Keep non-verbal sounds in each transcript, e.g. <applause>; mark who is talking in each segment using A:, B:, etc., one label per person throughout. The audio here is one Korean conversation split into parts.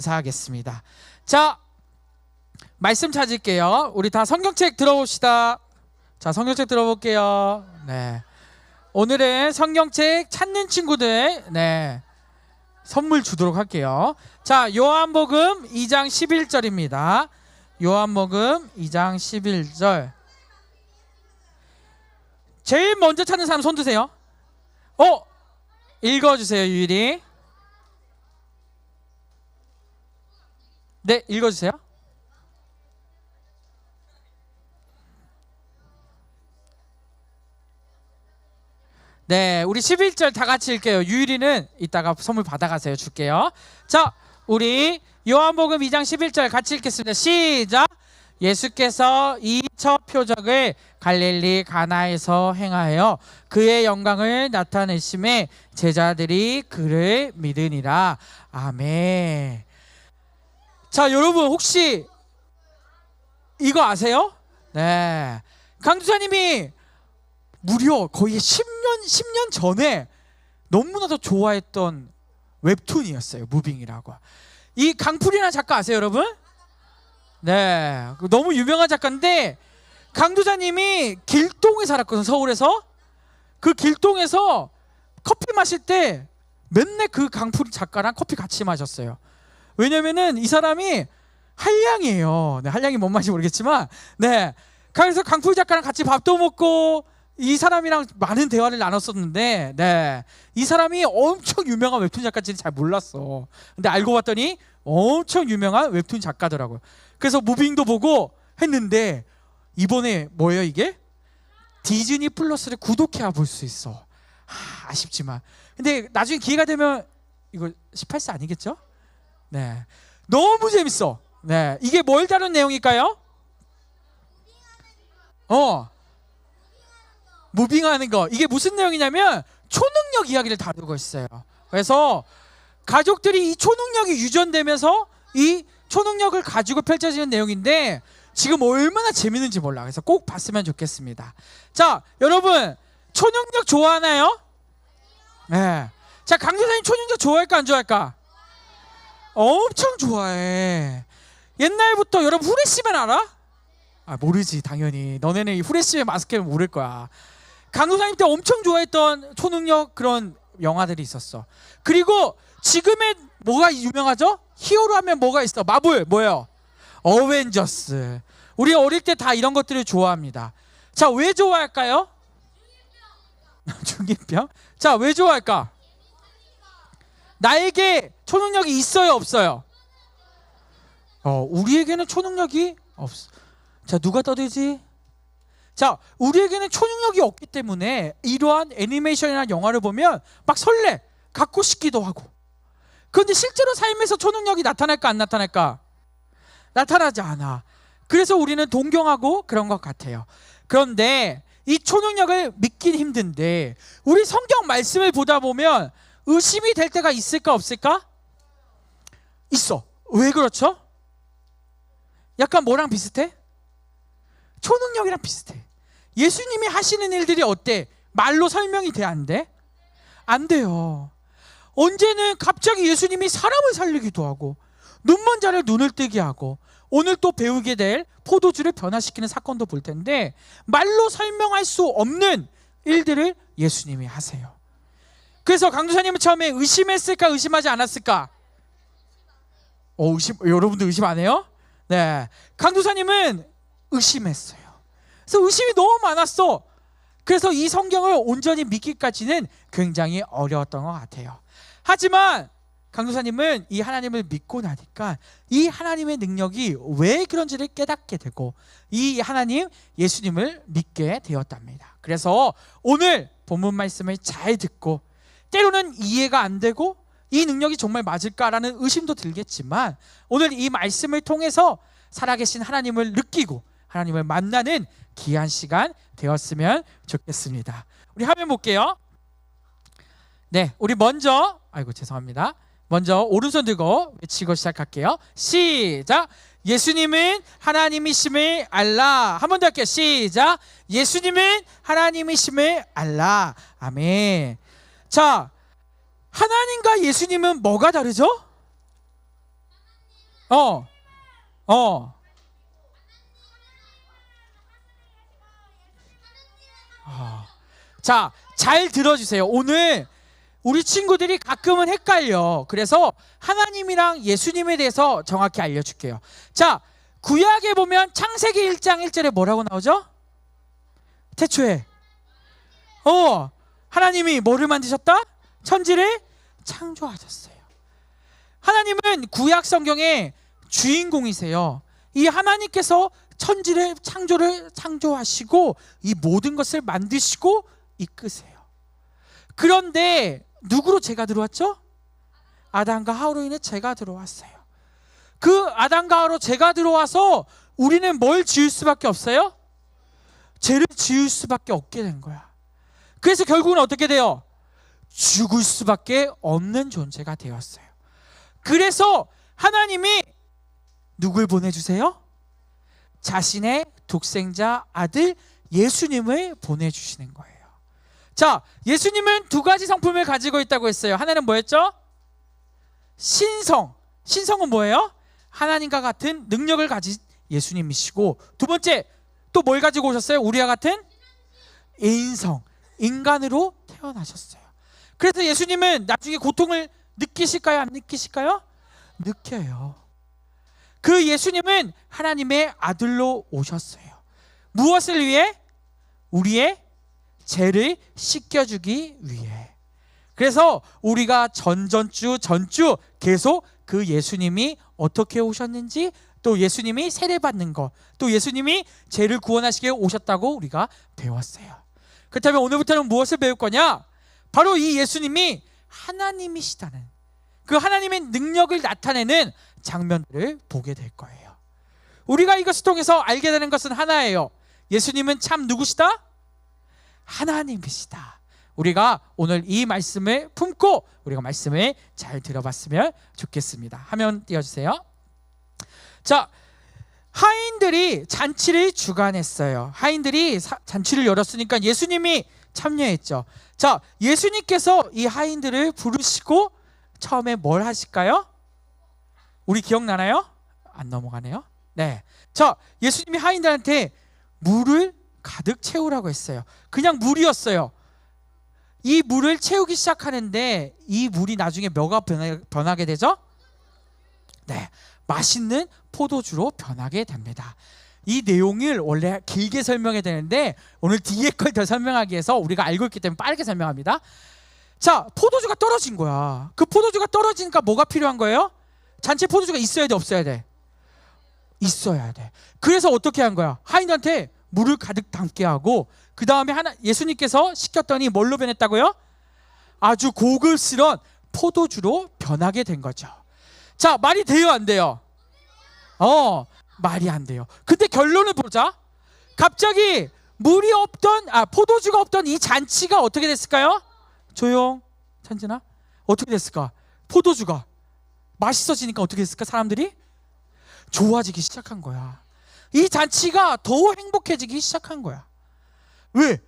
A: 감사하겠습니다. 자, 말씀 찾을게요. 우리 다 성경책 들어봅시다. 자, 성경책 들어볼게요. 네. 오늘은 성경책 찾는 친구들, 네. 선물 주도록 할게요. 자, 요한복음 2장 11절입니다. 요한복음 2장 11절. 제일 먼저 찾는 사람 손 드세요. 어? 읽어주세요, 유일이. 네, 읽어주세요. 네, 우리 11절 다 같이 읽게요. 유일이는 이따가 선물 받아가세요. 줄게요. 자, 우리 요한복음 2장 11절 같이 읽겠습니다. 시작. 예수께서 이 첫 표적을 갈릴리 가나에서 행하여 그의 영광을 나타내심에 제자들이 그를 믿으니라. 아멘. 자, 여러분 혹시 이거 아세요? 네. 강두사님이 무려 거의 10년 10년 전에 너무나도 좋아했던 웹툰이었어요. 무빙이라고. 이 강풀이라는 작가 아세요, 여러분? 네. 너무 유명한 작가인데 강두사님이 길동에 살았거든요, 서울에서. 그 길동에서 커피 마실 때 맨날 그 강풀 작가랑 커피 같이 마셨어요. 왜냐면은 이 사람이 한량이에요. 네, 한량이 뭔 맛인지 모르겠지만, 네. 그래서 강풀 작가랑 같이 밥도 먹고 이 사람이랑 많은 대화를 나눴었는데, 네. 이 사람이 엄청 유명한 웹툰 작가인지 잘 몰랐어. 근데 알고 봤더니 엄청 유명한 웹툰 작가더라고요. 그래서 무빙도 보고 했는데 이번에 뭐예요 이게? 디즈니 플러스를 구독해야 볼 수 있어. 하, 아쉽지만. 근데 나중에 기회가 되면 이거 18세 아니겠죠? 네. 너무 재밌어. 네. 이게 뭘 다룬 내용일까요? 어. 무빙하는 거. 이게 무슨 내용이냐면 초능력 이야기를 다루고 있어요. 그래서 가족들이 이 초능력이 유전되면서 이 초능력을 가지고 펼쳐지는 내용인데 지금 얼마나 재밌는지 몰라. 그래서 꼭 봤으면 좋겠습니다. 자, 여러분 초능력 좋아하나요? 네. 자, 강교사님 초능력 좋아할까 안 좋아할까? 엄청 좋아해. 옛날부터 여러분 후레쉬맨 알아? 아 모르지 당연히. 너네는 이 후레쉬맨 마스크를 모를 거야. 강도사님 때 엄청 좋아했던 초능력 그런 영화들이 있었어. 그리고 지금의 뭐가 유명하죠? 히어로 하면 뭐가 있어? 마블 뭐예요? 어벤져스. 우리 어릴 때 다 이런 것들을 좋아합니다. 자, 왜 좋아할까요? <laughs> 중이병? 자, 왜 좋아할까? 나에게 초능력이 있어요, 없어요? 어, 우리에게는 초능력이 없어. 자, 누가 떠들지? 자, 우리에게는 초능력이 없기 때문에 이러한 애니메이션이나 영화를 보면 막 설레, 갖고 싶기도 하고. 그런데 실제로 삶에서 초능력이 나타날까 안 나타날까? 나타나지 않아. 그래서 우리는 동경하고 그런 것 같아요. 그런데 이 초능력을 믿긴 힘든데 우리 성경 말씀을 보다 보면 의심이 될 때가 있을까 없을까? 있어. 왜 그렇죠? 약간 뭐랑 비슷해? 초능력이랑 비슷해. 예수님이 하시는 일들이 어때? 말로 설명이 돼? 안 돼? 안 돼요. 언제는 갑자기 예수님이 사람을 살리기도 하고 눈먼 자를 눈을 뜨게 하고 오늘 또 배우게 될 포도주를 변화시키는 사건도 볼 텐데 말로 설명할 수 없는 일들을 예수님이 하세요. 그래서 강도사님은 처음에 의심했을까 의심하지 않았을까? 어, 의심 여러분들 의심 안 해요? 네. 강도사님은 의심했어요. 그래서 의심이 너무 많았어. 그래서 이 성경을 온전히 믿기까지는 굉장히 어려웠던 것 같아요. 하지만 강도사님은 이 하나님을 믿고 나니까 이 하나님의 능력이 왜 그런지를 깨닫게 되고 이 하나님 예수님을 믿게 되었답니다. 그래서 오늘 본문 말씀을 잘 듣고 때로는 이해가 안 되고 이 능력이 정말 맞을까라는 의심도 들겠지만 오늘 이 말씀을 통해서 살아계신 하나님을 느끼고 하나님을 만나는 귀한 시간 되었으면 좋겠습니다. 우리 화면 볼게요. 네, 우리 먼저 아이고 죄송합니다. 먼저 오른손 들고 외치고 시작할게요. 시작. 예수님은 하나님이심을 알라. 한 번 더 할게요. 시작. 예수님은 하나님이심을 알라. 아멘. 자, 하나님과 예수님은 뭐가 다르죠? 어, 어. 아. 자, 잘 들어주세요. 오늘 우리 친구들이 가끔은 헷갈려. 그래서 하나님이랑 예수님에 대해서 정확히 알려줄게요. 자, 구약에 보면 창세기 1장 1절에 뭐라고 나오죠? 태초에. 어, 하나님이 뭐를 만드셨다? 천지를 창조하셨어요. 하나님은 구약 성경의 주인공이세요. 이 하나님께서 천지를 창조를 창조하시고 이 모든 것을 만드시고 이끄세요. 그런데 누구로 죄가 들어왔죠? 아담과 하와로 인해 죄가 들어왔어요. 그 아담과 하와로 죄가 들어와서 우리는 뭘 지을 수밖에 없어요? 죄를 지을 수밖에 없게 된 거야. 그래서 결국은 어떻게 돼요? 죽을 수밖에 없는 존재가 되었어요. 그래서 하나님이 누굴 보내주세요? 자신의 독생자 아들 예수님을 보내주시는 거예요. 자, 예수님은 두 가지 성품을 가지고 있다고 했어요. 하나는 뭐였죠? 신성. 신성은 뭐예요? 하나님과 같은 능력을 가진 예수님이시고 두 번째 또 뭘 가지고 오셨어요? 우리와 같은 인성. 인간으로 태어나셨어요. 그래서 예수님은 나중에 고통을 느끼실까요? 안 느끼실까요? 느껴요. 그 예수님은 하나님의 아들로 오셨어요. 무엇을 위해? 우리의 죄를 씻겨주기 위해. 그래서 우리가 전전주 전주 계속 그 예수님이 어떻게 오셨는지 또 예수님이 세례받는 것, 또 예수님이 죄를 구원하시기 오셨다고 우리가 배웠어요. 그렇다면 오늘부터는 무엇을 배울 거냐? 바로 이 예수님이 하나님이시다는 그 하나님의 능력을 나타내는 장면들을 보게 될 거예요. 우리가 이것을 통해서 알게 되는 것은 하나예요. 예수님은 참 누구시다? 하나님이시다. 우리가 오늘 이 말씀을 품고 우리가 말씀을 잘 들어봤으면 좋겠습니다. 화면 띄워주세요. 자, 하인들이 잔치를 주관했어요. 하인들이 사- 잔치를 열었으니까 예수님이 참여했죠. 자, 예수님께서 이 하인들을 부르시고 처음에 뭘 하실까요? 우리 기억나나요? 안 넘어가네요. 네. 자, 예수님이 하인들한테 물을 가득 채우라고 했어요. 그냥 물이었어요. 이 물을 채우기 시작하는데 이 물이 나중에 뭐가 변하, 변하게 되죠? 네. 맛있는 포도주로 변하게 됩니다. 이 내용을 원래 길게 설명해야 되는데 오늘 뒤에 걸 더 설명하기 위해서 우리가 알고 있기 때문에 빠르게 설명합니다. 자, 포도주가 떨어진 거야. 그 포도주가 떨어지니까 뭐가 필요한 거예요? 잔치 포도주가 있어야 돼, 없어야 돼? 있어야 돼. 그래서 어떻게 한 거야? 하인한테 물을 가득 담게 하고 그 다음에 하나 예수님께서 시켰더니 뭘로 변했다고요? 아주 고급스러운 포도주로 변하게 된 거죠. 자, 말이 돼요, 안 돼요? 어, 말이 안 돼요. 근데 결론을 보자. 갑자기 물이 없던 아 포도주가 없던 이 잔치가 어떻게 됐을까요? 조용, 천진아. 어떻게 됐을까? 포도주가 맛있어지니까 어떻게 됐을까? 사람들이 좋아지기 시작한 거야. 이 잔치가 더 행복해지기 시작한 거야. 왜?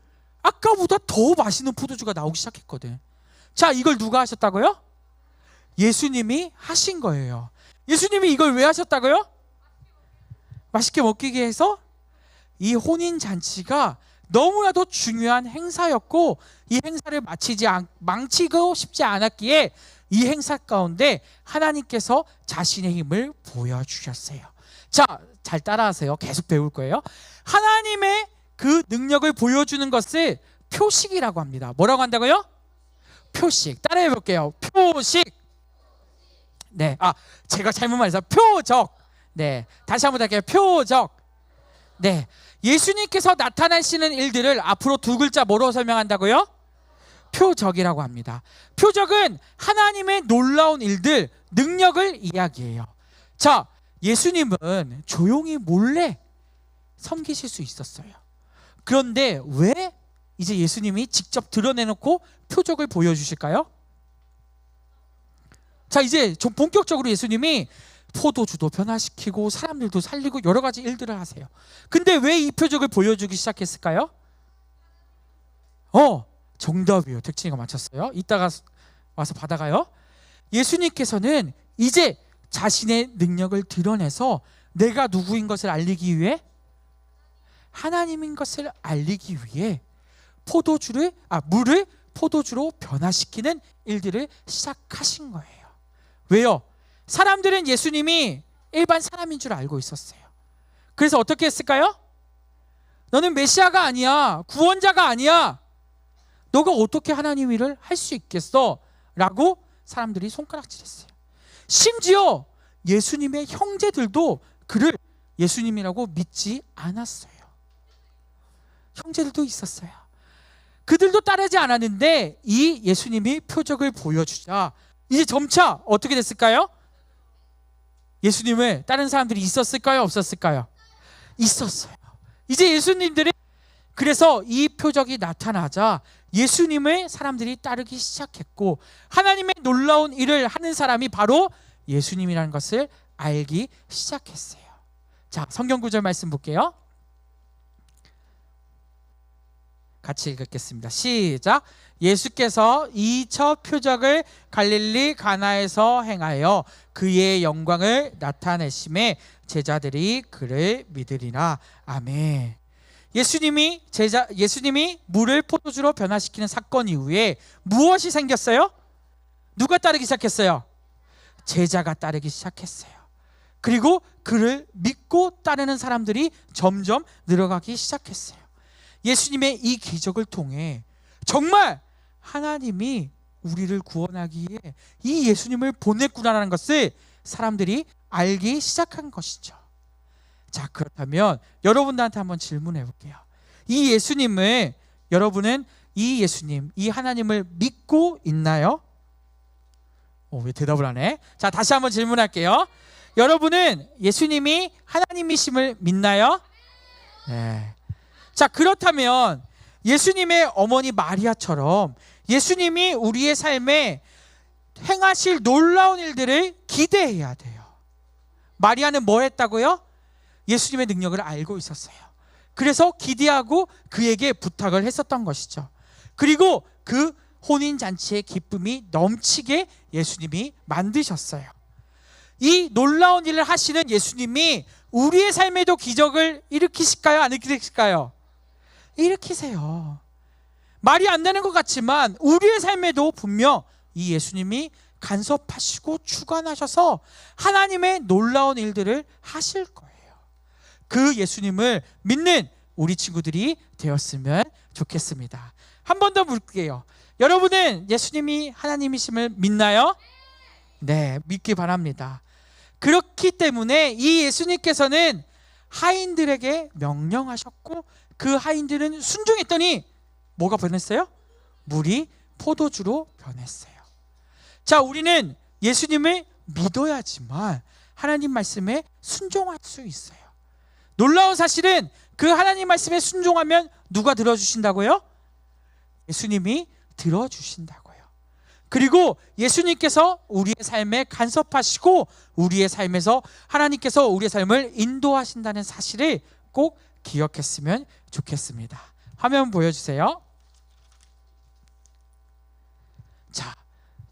A: 아까보다 더 맛있는 포도주가 나오기 시작했거든. 자, 이걸 누가 하셨다고요? 예수님이 하신 거예요. 예수님이 이걸 왜 하셨다고요? 맛있게 먹기 위해서 이 혼인 잔치가 너무나도 중요한 행사였고 이 행사를 마치지 않, 망치고 싶지 않았기에 이 행사 가운데 하나님께서 자신의 힘을 보여주셨어요. 자, 잘 따라하세요. 계속 배울 거예요. 하나님의 그 능력을 보여주는 것을 표식이라고 합니다. 뭐라고 한다고요? 표식. 따라해 볼게요. 표식. 네. 아, 제가 잘못 말해서 표적. 네. 다시 한번 할게요. 표적. 네. 예수님께서 나타나시는 일들을 앞으로 두 글자 뭐로 설명한다고요? 표적이라고 합니다. 표적은 하나님의 놀라운 일들, 능력을 이야기해요. 자, 예수님은 조용히 몰래 섬기실 수 있었어요. 그런데 왜 이제 예수님이 직접 드러내놓고 표적을 보여주실까요? 자, 이제 좀 본격적으로 예수님이 포도주도 변화시키고 사람들도 살리고 여러 가지 일들을 하세요. 근데 왜 이 표적을 보여주기 시작했을까요? 어, 정답이에요. 택진이가 맞췄어요. 이따가 와서 받아가요. 예수님께서는 이제 자신의 능력을 드러내서 내가 누구인 것을 알리기 위해 하나님인 것을 알리기 위해 포도주를 아 물을 포도주로 변화시키는 일들을 시작하신 거예요. 왜요? 사람들은 예수님이 일반 사람인 줄 알고 있었어요. 그래서 어떻게 했을까요? 너는 메시아가 아니야. 구원자가 아니야. 너가 어떻게 하나님 일을 할 수 있겠어? 라고 사람들이 손가락질했어요. 심지어 예수님의 형제들도 그를 예수님이라고 믿지 않았어요. 형제들도 있었어요. 그들도 따르지 않았는데 이 예수님이 표적을 보여주자 이제 점차 어떻게 됐을까요? 예수님을 다른 사람들이 있었을까요? 없었을까요? 있었어요. 이제 예수님들이 그래서 이 표적이 나타나자 예수님을 사람들이 따르기 시작했고 하나님의 놀라운 일을 하는 사람이 바로 예수님이라는 것을 알기 시작했어요. 자, 성경 구절 말씀 볼게요. 같이 읽겠습니다. 시작. 예수께서 이 첫 표적을 갈릴리 가나에서 행하여 그의 영광을 나타내심에 제자들이 그를 믿으리라. 아멘. 예수님이 제자 예수님이 물을 포도주로 변화시키는 사건 이후에 무엇이 생겼어요? 누가 따르기 시작했어요? 제자가 따르기 시작했어요. 그리고 그를 믿고 따르는 사람들이 점점 늘어가기 시작했어요. 예수님의 이 기적을 통해 정말 하나님이 우리를 구원하기 위해 이 예수님을 보냈구나라는 것을 사람들이 알기 시작한 것이죠. 자, 그렇다면 여러분들한테 한번 질문해 볼게요. 이 예수님을 여러분은 이 예수님, 이 하나님을 믿고 있나요? 오, 왜 대답을 안 해? 자, 다시 한번 질문할게요. 여러분은 예수님이 하나님이심을 믿나요? 네. 자, 그렇다면 예수님의 어머니 마리아처럼 예수님이 우리의 삶에 행하실 놀라운 일들을 기대해야 돼요. 마리아는 뭐 했다고요? 예수님의 능력을 알고 있었어요. 그래서 기대하고 그에게 부탁을 했었던 것이죠. 그리고 그 혼인 잔치의 기쁨이 넘치게 예수님이 만드셨어요. 이 놀라운 일을 하시는 예수님이 우리의 삶에도 기적을 일으키실까요? 안 일으키실까요? 일으키세요. 말이 안 되는 것 같지만 우리의 삶에도 분명 이 예수님이 간섭하시고 주관하셔서 하나님의 놀라운 일들을 하실 거예요. 그 예수님을 믿는 우리 친구들이 되었으면 좋겠습니다. 한 번 더 물게요. 여러분은 예수님이 하나님이심을 믿나요? 네, 믿기 바랍니다. 그렇기 때문에 이 예수님께서는 하인들에게 명령하셨고 그 하인들은 순종했더니 뭐가 변했어요? 물이 포도주로 변했어요. 자, 우리는 예수님을 믿어야지만 하나님 말씀에 순종할 수 있어요. 놀라운 사실은 그 하나님 말씀에 순종하면 누가 들어주신다고요? 예수님이 들어주신다고요. 그리고 예수님께서 우리의 삶에 간섭하시고 우리의 삶에서 하나님께서 우리의 삶을 인도하신다는 사실을 꼭 기억했으면 좋겠습니다. 화면 보여주세요. 자,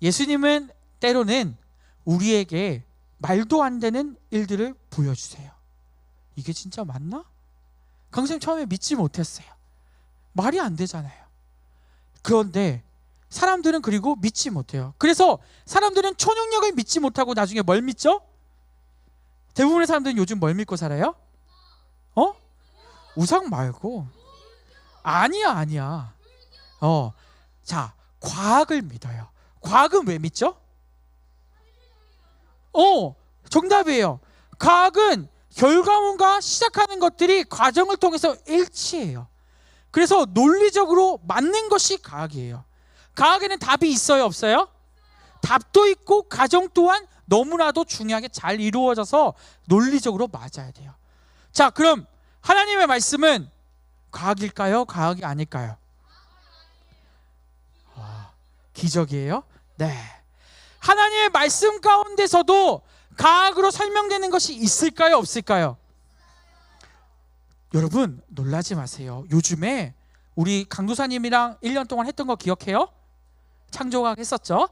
A: 예수님은 때로는 우리에게 말도 안 되는 일들을 보여주세요. 이게 진짜 맞나? 강쌤 처음에 믿지 못했어요. 말이 안 되잖아요. 그런데 사람들은 그리고 믿지 못해요. 그래서 사람들은 초능력을 믿지 못하고 나중에 뭘 믿죠? 대부분의 사람들은 요즘 뭘 믿고 살아요? 어? 우상 말고 아니야 아니야. 어, 자 과학을 믿어요. 과학은 왜 믿죠? 어, 정답이에요. 과학은 결과물과 시작하는 것들이 과정을 통해서 일치해요. 그래서 논리적으로 맞는 것이 과학이에요. 과학에는 답이 있어요, 없어요? 답도 있고 과정 또한 너무나도 중요하게 잘 이루어져서 논리적으로 맞아야 돼요. 자, 그럼 하나님의 말씀은 과학일까요? 과학이 아닐까요? 아, 기적이에요? 네. 하나님의 말씀 가운데서도 과학으로 설명되는 것이 있을까요? 없을까요? 여러분 놀라지 마세요. 요즘에 우리 강도사님이랑 1년 동안 했던 거 기억해요? 창조과학 했었죠?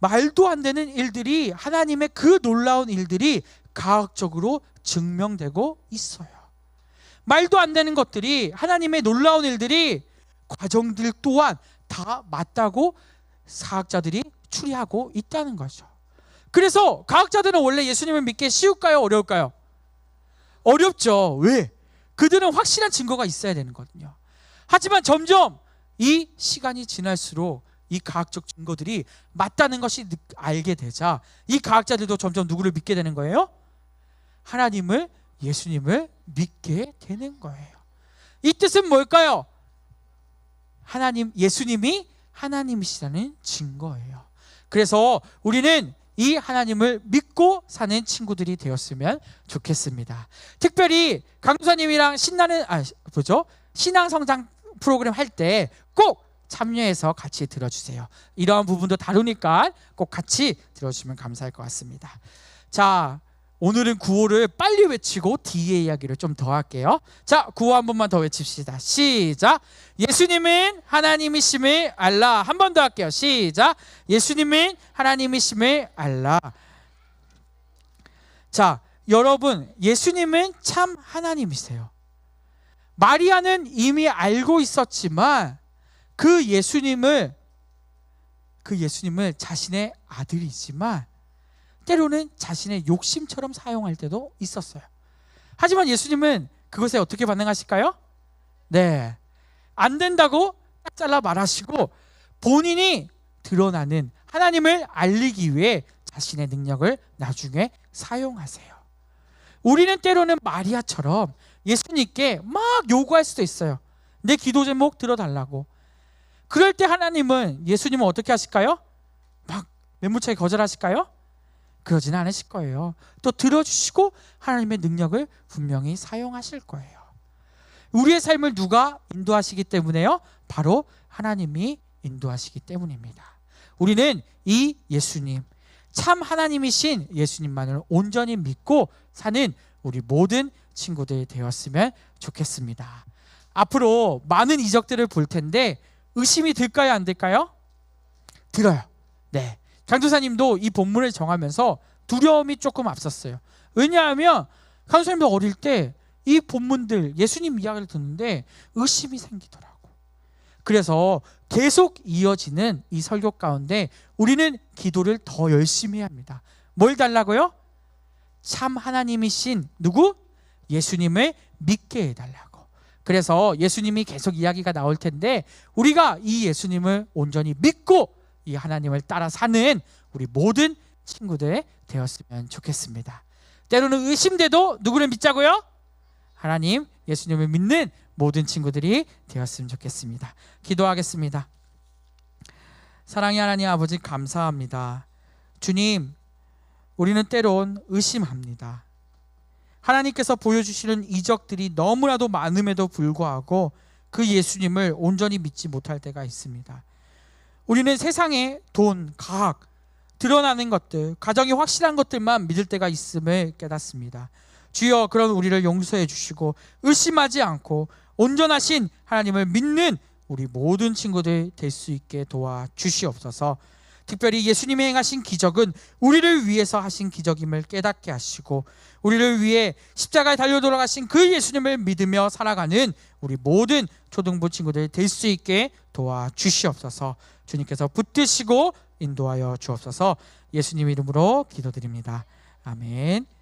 A: 말도 안 되는 일들이 하나님의 그 놀라운 일들이 과학적으로 증명되고 있어요. 말도 안 되는 것들이 하나님의 놀라운 일들이 과정들 또한 다 맞다고 사학자들이 추리하고 있다는 거죠. 그래서 과학자들은 원래 예수님을 믿기 쉬울까요? 어려울까요? 어렵죠. 왜? 그들은 확실한 증거가 있어야 되는 거거든요. 하지만 점점 이 시간이 지날수록 이 과학적 증거들이 맞다는 것이 느- 알게 되자 이 과학자들도 점점 누구를 믿게 되는 거예요? 하나님을 예수님을 믿게 되는 거예요. 이 뜻은 뭘까요? 하나님 예수님이 하나님이시라는 증거예요. 그래서 우리는 이 하나님을 믿고 사는 친구들이 되었으면 좋겠습니다. 특별히 강도사님이랑 신나는 아 뭐죠? 신앙 성장 프로그램 할 때 꼭 참여해서 같이 들어주세요. 이러한 부분도 다루니까 꼭 같이 들어주시면 감사할 것 같습니다. 자, 오늘은 구호를 빨리 외치고 뒤에 이야기를 좀 더 할게요. 자, 구호 한 번만 더 외칩시다. 시작. 예수님은 하나님이심을 알라. 한 번 더 할게요. 시작. 예수님은 하나님이심을 알라. 자, 여러분, 예수님은 참 하나님이세요. 마리아는 이미 알고 있었지만 그 예수님을 그 예수님을 자신의 아들이지만 때로는 자신의 욕심처럼 사용할 때도 있었어요. 하지만 예수님은 그것에 어떻게 반응하실까요? 네. 안 된다고 딱 잘라 말하시고 본인이 드러나는 하나님을 알리기 위해 자신의 능력을 나중에 사용하세요. 우리는 때로는 마리아처럼 예수님께 막 요구할 수도 있어요. 내 기도 제목 들어달라고. 그럴 때 하나님은 예수님은 어떻게 하실까요? 막 매무차게 거절하실까요? 그러지는 않으실 거예요. 또 들어주시고 하나님의 능력을 분명히 사용하실 거예요. 우리의 삶을 누가 인도하시기 때문에요? 바로 하나님이 인도하시기 때문입니다. 우리는 이 예수님, 참 하나님이신 예수님만을 온전히 믿고 사는 우리 모든 친구들 되었으면 좋겠습니다. 앞으로 많은 이적들을 볼 텐데 의심이 들까요, 안 들까요? 들어요. 네. 강도사님도 이 본문을 정하면서 두려움이 조금 앞섰어요. 왜냐하면 강도사님도 어릴 때 이 본문들 예수님 이야기를 듣는데 의심이 생기더라고. 그래서 계속 이어지는 이 설교 가운데 우리는 기도를 더 열심히 합니다. 뭘 달라고요? 참 하나님이신 누구? 예수님을 믿게 해달라고. 그래서 예수님이 계속 이야기가 나올 텐데 우리가 이 예수님을 온전히 믿고 이 하나님을 따라 사는 우리 모든 친구들 되었으면 좋겠습니다. 때로는 의심돼도 누구를 믿자고요? 하나님, 예수님을 믿는 모든 친구들이 되었으면 좋겠습니다. 기도하겠습니다. 사랑의 하나님 아버지 감사합니다. 주님, 우리는 때론 의심합니다. 하나님께서 보여주시는 이적들이 너무나도 많음에도 불구하고 그 예수님을 온전히 믿지 못할 때가 있습니다. 우리는 세상에 돈, 가학, 드러나는 것들, 가정이 확실한 것들만 믿을 때가 있음을 깨닫습니다. 주여 그런 우리를 용서해 주시고 의심하지 않고 온전하신 하나님을 믿는 우리 모든 친구들 될 수 있게 도와 주시옵소서. 특별히 예수님이 행하신 기적은 우리를 위해서 하신 기적임을 깨닫게 하시고 우리를 위해 십자가에 달려 돌아가신 그 예수님을 믿으며 살아가는 우리 모든 초등부 친구들 될수 있게 도와 주시옵소서. 주님께서 붙드시고 인도하여 주옵소서. 예수님 이름으로 기도드립니다. 아멘.